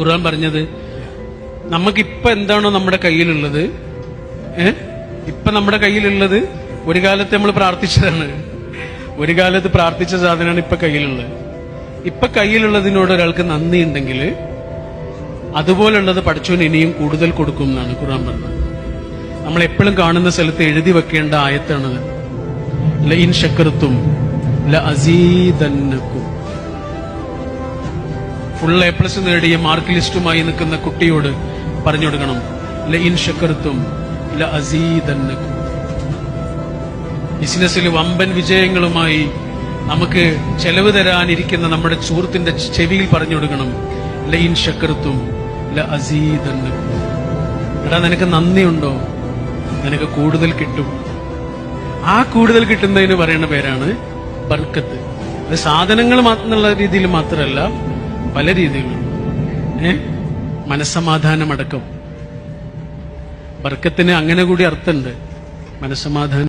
ഖുർആൻ പറഞ്ഞത്? നമുക്കിപ്പൊ എന്താണോ നമ്മുടെ കയ്യിലുള്ളത്? ഏ? ഇപ്പൊ നമ്മുടെ കയ്യിലുള്ളത് ഒരു കാലത്ത് നമ്മൾ പ്രാർത്ഥിച്ചതാണ്. ഒരു കാലത്ത് പ്രാർത്ഥിച്ച സാധനമാണ് ഇപ്പൊ കയ്യിലുള്ളത്. ഇപ്പൊ കയ്യിലുള്ളതിനോട് ഒരാൾക്ക് നന്ദി ഉണ്ടെങ്കിൽ അതുപോലുള്ളത് പഠിച്ചവൻ ഇനിയും കൂടുതൽ കൊടുക്കും എന്നാണ് ഖുർആൻ പറഞ്ഞത്. നമ്മൾ എപ്പോഴും കാണുന്ന സ്ഥലത്ത് എഴുതി വെക്കേണ്ട ആയത്താണത് ലൈൻ ശക്കർത്തും ല അസീദന്നക്കും. ഫുൾ എ പ്ലസ് നേടിയ മാർക്ക് ലിസ്റ്റുമായി നിൽക്കുന്ന കുട്ടിയോട് പറഞ്ഞു കൊടുക്കണം ലഇൻ ശക്കർത്തും ല ബിസിനസ്സിൽ വമ്പൻ വിജയങ്ങളുമായി നമുക്ക് ചെലവ് തരാനിരിക്കുന്ന നമ്മുടെ സുഹൃത്തിന്റെ ചെവിയിൽ പറഞ്ഞു കൊടുക്കണം ലൈൻ ഷക്കർത്തും ല എടാ നിനക്ക് നന്ദിയുണ്ടോ? നിനക്ക് കൂടുതൽ കിട്ടും. ആ കൂടുതൽ കിട്ടുന്നതിന് പറയുന്ന പേരാണ് ബർക്കത്ത്. അത് സാധനങ്ങൾ എന്നുള്ള രീതിയിൽ മാത്രമല്ല പല രീതിയിലും ഏ? മനസ്സമാധാനമടക്കം ബർക്കത്തിന് അങ്ങനെ കൂടി അർത്ഥമുണ്ട്. മനസ്സമാധാനം